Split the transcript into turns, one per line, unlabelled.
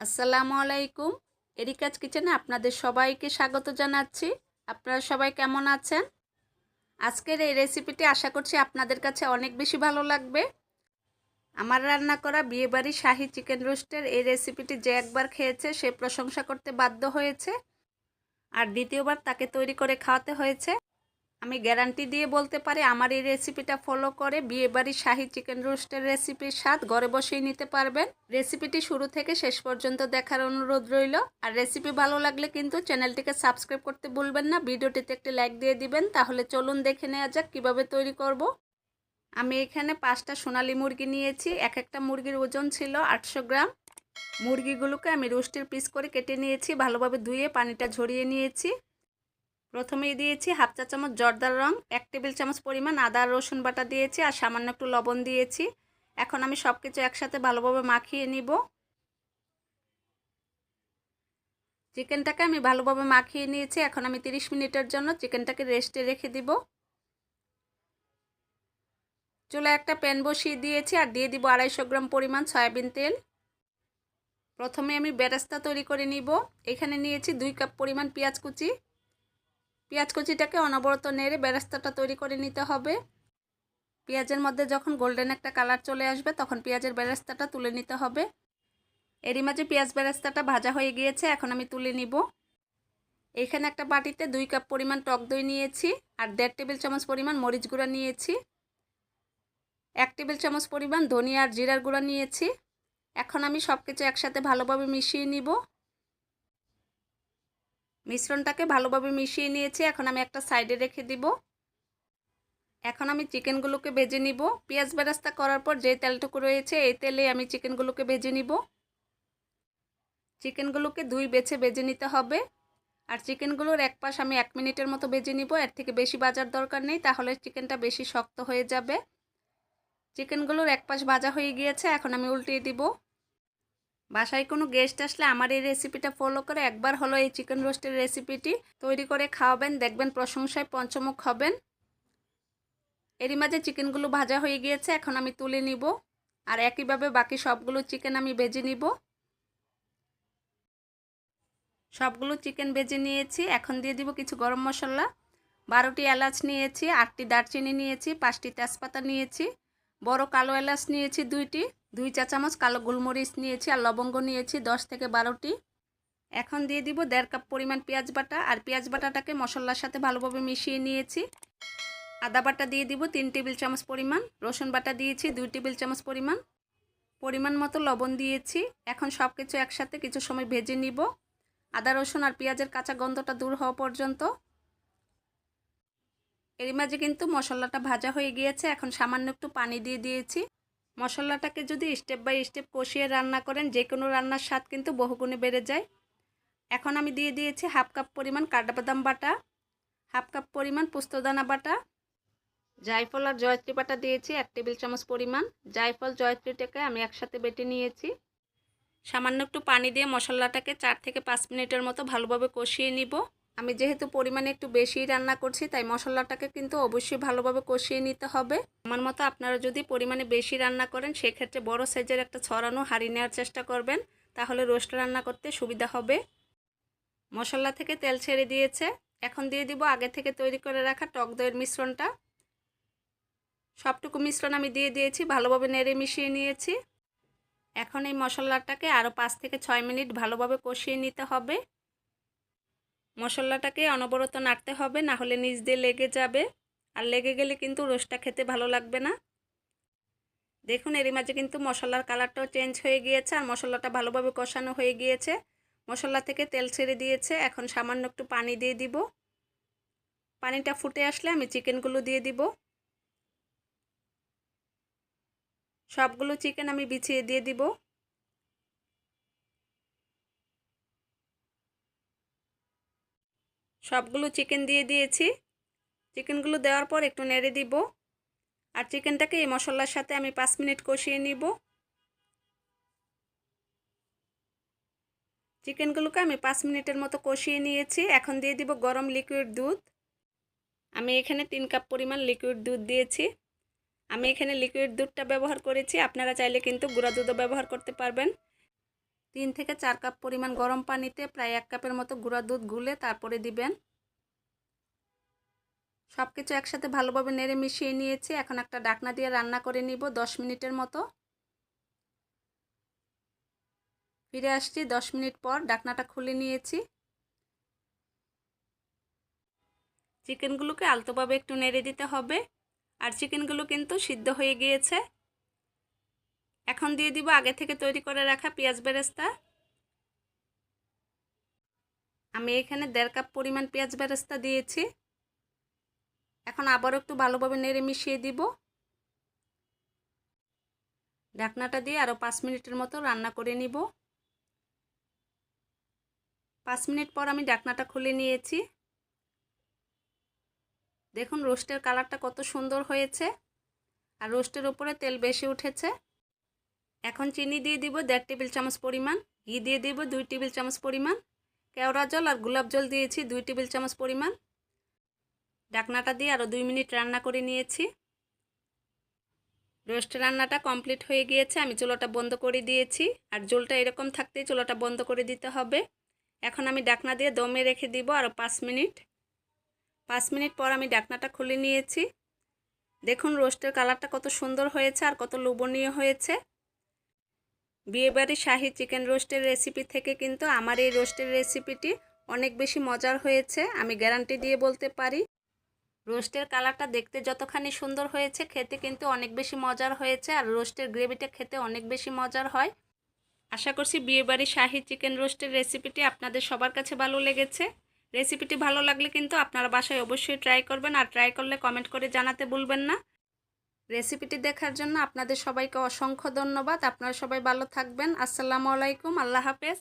আসসালামু আলাইকুম। এরিকাজ কিচেনে আপনাদের সবাইকে স্বাগত জানাচ্ছি। আপনারা সবাই কেমন আছেন? আজকের এই রেসিপিটি আশা করছি আপনাদের কাছে অনেক বেশি ভালো লাগবে। আমার রান্না করা বিয়েবাড়ি শাহি চিকেন রোস্টের এই রেসিপিটি যে একবার খেয়েছে সে প্রশংসা করতে বাধ্য হয়েছে। আর দ্বিতীয়বার তাকে তৈরি করে খাওয়াতে হয়েছে। আমি গ্যারান্টি দিয়ে বলতে পারি, আমার এই রেসিপিটা ফলো করে বিয়েবাড়ির শাহি চিকেন রোস্টের রেসিপির স্বাদ ঘরে বসেই নিতে পারবেন। রেসিপিটি শুরু থেকে শেষ পর্যন্ত দেখার অনুরোধ রইল। আর রেসিপি ভালো লাগলে কিন্তু চ্যানেলটিকে সাবস্ক্রাইব করতে ভুলবেন না। ভিডিওটিতে একটি লাইক দিয়ে দিবেন। তাহলে চলুন দেখে নেওয়া যাক কীভাবে তৈরি করব। আমি এখানে পাঁচটা সোনালি মুরগি নিয়েছি। এক একটা মুরগির ওজন ছিল আটশো গ্রাম। মুরগিগুলোকে আমি রোস্টের পিস করে কেটে নিয়েছি। ভালোভাবে ধুয়ে পানিটা ঝরিয়ে নিয়েছি। প্রথমেই দিয়েছি হাফ চা চামচ জর্দার রং, এক টেবিল চামচ পরিমাণ আদা রসুন বাটা দিয়েছি আর সামান্য একটু লবণ দিয়েছি। এখন আমি সব কিছু একসাথে ভালোভাবে মাখিয়ে নিব। চিকেনটাকে আমি ভালোভাবে মাখিয়ে নিয়েছি। এখন আমি 30 মিনিটের জন্য চিকেনটাকে রেস্টে রেখে দিব। চুলা একটা প্যান বসিয়ে দিয়েছি আর দিয়ে দিব আড়াইশো গ্রাম পরিমাণ সয়াবিন তেল। প্রথমে আমি বেরাস্তা তৈরি করে নিব। এখানে নিয়েছি দুই কাপ পরিমাণ পেঁয়াজ কুচি। পেঁয়াজ কুচিটাকে অনবরত নেড়ে বেরাস্তাটা তৈরি করে নিতে হবে। পেঁয়াজের মধ্যে যখন গোল্ডেন একটা কালার চলে আসবে, তখন পেঁয়াজের বেরাস্তাটা তুলে নিতে হবে। এরই মাঝে পেঁয়াজ বেরাস্তাটা ভাজা হয়ে গিয়েছে, এখন আমি তুলে নিব। এখানে একটা বাটিতে দুই কাপ পরিমাণ টক দই নিয়েছি আর দেড় টেবিল চামচ পরিমাণ মরিচ গুঁড়া নিয়েছি। এক টেবিল চামচ পরিমাণ ধনিয়া আর জিরার গুঁড়া নিয়েছি। এখন আমি সব কিছু একসাথে ভালোভাবে মিশিয়ে নিব। মিশ্রণটাকে ভালোভাবে মিশিয়ে নিয়েছি। এখন আমি একটা সাইডে রেখে দিব। এখন আমি চিকেনগুলোকে ভেজে নিব। পেঁয়াজ বেরাস্তা করার পর যে তেলটুকু রয়েছে, এই তেলে আমি চিকেনগুলোকে ভেজে নিব। চিকেনগুলোকে দুই বেছে ভেজে নিতে হবে। আর চিকেনগুলোর এক পাশ আমি এক মিনিটের মতো ভেজে নিব। এর থেকে বেশি বাজার দরকার নেই, তাহলে চিকেনটা বেশি শক্ত হয়ে যাবে। চিকেনগুলোর এক পাশ ভাজা হয়ে গিয়েছে, এখন আমি উল্টিয়ে দিব। বাসায় কোনো গেস্ট আসলে আমার এই রেসিপিটা ফলো করে একবার হলো এই চিকেন রোস্টের রেসিপিটি তৈরি করে খাওয়াবেন, দেখবেন প্রশংসায় পঞ্চমুখ হবেন। এরই মাঝে চিকেনগুলো ভাজা হয়ে গিয়েছে, এখন আমি তুলে নিব আর একইভাবে বাকি সবগুলো চিকেন আমি ভেজে নিব। সবগুলো চিকেন ভেজে নিয়েছি, এখন দিয়ে দিব কিছু গরম মশলা। বারোটি এলাচ নিয়েছি, আটটি দারচিনি নিয়েছি, পাঁচটি তেজপাতা নিয়েছি, বড় কালো এলাচ নিয়েছি দুইটি। দুই চা চামচ কালো গোলমরিচ নিয়েছি আর লবঙ্গ নিয়েছি দশ থেকে বারোটি। এখন দিয়ে দিব দেড় কাপ পরিমাণ পেঁয়াজ বাটা আর পেঁয়াজ বাটাটাকে মশলার সাথে ভালোভাবে মিশিয়ে নিয়েছি। আদা বাটা দিয়ে দিব তিন টেবিল চামচ পরিমাণ, রসুন বাটা দিয়েছি দুই টেবিল চামচ পরিমাণ। পরিমাণ মতো লবণ দিয়েছি। এখন সব কিছু একসাথে কিছু সময় ভেজে নিব। আদা, রসুন আর পেঁয়াজের কাঁচা গন্ধটা দূর হওয়া পর্যন্ত। এর মাঝে কিন্তু মশলাটা ভাজা হয়ে গিয়েছে। এখন সামান্য একটু পানি দিয়ে দিয়েছি। মশলাটাকে যদি স্টেপ বাই স্টেপ কষিয়ে রান্না করেন যে কোনো রান্নার স্বাদ কিন্তু বহুগুণে বেড়ে যায়। এখন আমি দিয়ে দিয়েছি হাফ কাপ পরিমাণ কাঠবাদাম বাটা হাফ কাপ পরিমাণ পোস্তদানা বাটা, জায়ফল আর জয়ত্রী বাটা দিয়েছি এক টেবিল চামচ পরিমাণ। জায়ফল, জয়ত্রীটাকে আমি একসাথে বেটে নিয়েছি। সামান্য একটু পানি দিয়ে মশলাটাকে চার থেকে পাঁচ মিনিটের মতো ভালোভাবে কষিয়ে নিব। আমি যেহেতু পরিমাণে একটু বেশি রান্না করছি, তাই মশলাটাকে কিন্তু অবশ্যই ভালোভাবে কষিয়ে নিতে হবে। আমার মতো আপনারা যদি পরিমাণে বেশি রান্না করেন, সেক্ষেত্রে বড় সাইজের একটা ছড়ানো হাঁড়ি নেওয়ার চেষ্টা করবেন, তাহলে রোস্ট রান্না করতে সুবিধা হবে। মশলা থেকে তেল ছেড়ে দিয়েছে। এখন দিয়ে দিব আগে থেকে তৈরি করে রাখা টক দইয়ের মিশ্রণটা। সবটুকু মিশ্রণ আমি দিয়ে দিয়েছি, ভালোভাবে নেড়ে মিশিয়ে নিয়েছি। এখন এই মশলাটাকে আরও পাঁচ থেকে ছয় মিনিট ভালোভাবে কষিয়ে নিতে হবে। মশলাটাকে অনবরত নাড়তে হবে, না হলে নিচ দিয়ে লেগে যাবে। আর লেগে গেলে কিন্তু রোস্টটা খেতে ভালো লাগবে না। দেখুন, এরই মাঝে কিন্তু মশলার কালারটাও চেঞ্জ হয়ে গিয়েছে আর মশলাটা ভালোভাবে কষানো হয়ে গিয়েছে। মশলা থেকে তেল ছেড়ে দিয়েছে। এখন সামান্য একটু পানি দিয়ে দিব। পানিটা ফুটে আসলে আমি চিকেনগুলো দিয়ে দিব। সবগুলো চিকেন আমি বিছিয়ে দিয়ে দিব। সবগুলো চিকেন দিয়ে দিয়েছি। চিকেনগুলো দেওয়ার পর একটু নেড়ে দিব। আর চিকেনটাকে এই মশলার সাথে আমি পাঁচ মিনিট কষিয়ে নিব। চিকেনগুলোকে আমি পাঁচ মিনিটের মতো কষিয়ে নিয়েছি। এখন দিয়ে দিব গরম লিকুইড দুধ। আমি এখানে তিন কাপ পরিমাণ লিকুইড দুধ দিয়েছি। আমি এখানে লিকুইড দুধটা ব্যবহার করেছি। আপনারা চাইলে কিন্তু গুঁড়া দুধও ব্যবহার করতে পারবেন। তিন থেকে চার কাপ পরিমাণ গরম পানিতে প্রায় এক কাপের মতো গুঁড়া দুধ গুলে তারপরে দিবেন। সব কিছু একসাথে ভালোভাবে নেড়ে মিশিয়ে নিয়েছি। এখন একটা ডাকনা দিয়ে রান্না করে নিব দশ মিনিটের মতো। ফিরে আসছি দশ মিনিট পর ডাকনাটা খুলে নিয়েছি। চিকেনগুলোকে আলতোভাবে একটু নেড়ে দিতে হবে। আর চিকেনগুলো কিন্তু সিদ্ধ হয়ে গিয়েছে। এখন দিয়ে দিব আগে থেকে তৈরি করে রাখা পেঁয়াজ বেরেস্তা। আমি এখানে দেড় কাপ পরিমাণ পেঁয়াজ বেরেস্তা দিয়েছি। এখন আবারও একটু ভালোভাবে নেড়ে মিশিয়ে দিব। ঢাকনাটা দিয়ে আরও পাঁচ মিনিটের মতো রান্না করে নিব। পাঁচ মিনিট পর আমি ঢাকনাটা খুলে নিয়েছি। দেখুন রোস্টের কালারটা কত সুন্দর হয়েছে। আর রোস্টের উপরে তেল বেশি উঠেছে। এখন চিনি দিয়ে দিব দেড় টেবিল চামচ পরিমাণ, ঘি দিয়ে দিব দুই টেবিল চামচ পরিমাণ, কেওড়া জল আর গোলাপ জল দিয়েছি দুই টেবিল চামচ পরিমাণ। ডাকনাটা দিয়ে আরও দুই মিনিট রান্না করে নিয়েছি। রোস্ট রান্নাটা কমপ্লিট হয়ে গিয়েছে, আমি চুলোটা বন্ধ করে দিয়েছি। আর জলটা এরকম থাকতেই চুলোটা বন্ধ করে দিতে হবে। এখন আমি ডাকনা দিয়ে দমে রেখে দিব আরও পাঁচ মিনিট। পাঁচ মিনিট পর আমি ডাকনাটা খুলে নিয়েছি। দেখুন রোস্টের কালারটা কত সুন্দর হয়েছে আর কত লোভনীয় হয়েছে। বিয়েবাড়ির শাহি চিকেন রোস্টের রেসিপি থেকে কিন্তু আমার এই রোস্টের রেসিপিটি অনেক বেশি মজার হয়েছে, আমি গ্যারান্টি দিয়ে বলতে পারি। রোস্টের কালারটা দেখতে যতখানি সুন্দর হয়েছে, খেতে কিন্তু অনেক বেশি মজার হয়েছে আর রোস্টের গ্রেভিটা খেতে অনেক বেশি মজার হয়। আশা করছি বিয়েবাড়ির শাহি চিকেন রোস্টের রেসিপিটি আপনাদের সবার কাছে ভালো লেগেছে। রেসিপিটি ভালো লাগলে কিন্তু আপনারা বাসায় অবশ্যই ট্রাই করবেন আর ট্রাই করলে কমেন্ট করে জানাতে ভুলবেন না। রেসিপিটি দেখার জন্য আপনাদের সবাইকে অসংখ্য ধন্যবাদ। আপনারা সবাই ভালো থাকবেন। আসসালামু আলাইকুম। আল্লাহ হাফেজ।